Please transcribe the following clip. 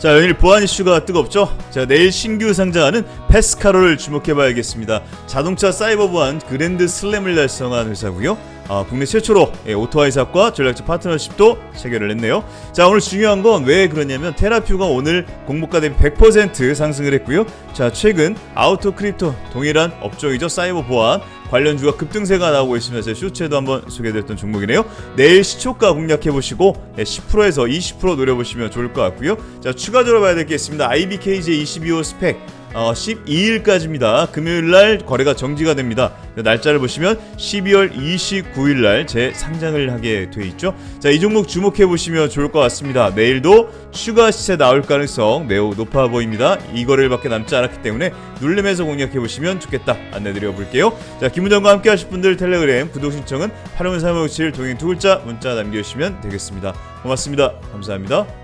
자, 연일 보안 이슈가 뜨겁죠? 자, 내일 신규 상장하는 페스카로를 주목해봐야겠습니다. 자동차 사이버 보안 그랜드 슬램을 달성한 회사고요. 아, 국내 최초로 예, 오토바이 사업과 전략적 파트너십도 체결을 했네요. 자, 오늘 중요한 건 왜 그러냐면 테라퓨가 오늘 공모가 대비 100% 상승을 했고요. 자, 최근 아우토 크립토 동일한 업종이죠. 사이버 보안 관련주가 급등세가 나오고 있으면서 제 쇼츠에도 한번 소개드렸던 종목이네요. 내일 시초가 공략해 보시고 10%에서 20% 노려보시면 좋을 것 같고요. 자, 추가적으로 봐야 될 게 있습니다. IBKJ 22호 스펙 어, 12일까지입니다. 금요일 날 거래가 정지가 됩니다. 날짜를 보시면 12월 29일 날 재상장을 하게 돼 있죠. 자, 이 종목 주목해 보시면 좋을 것 같습니다. 내일도 추가 시세 나올 가능성 매우 높아 보입니다. 이 거래일밖에 남지 않았기 때문에 눌림에서 공략해 보시면 좋겠다. 안내 드려 볼게요. 자, 김은정과 함께 하실 분들 텔레그램 구독 신청은 813567 동행 두 글자 문자 남겨 주시면 되겠습니다. 고맙습니다. 감사합니다.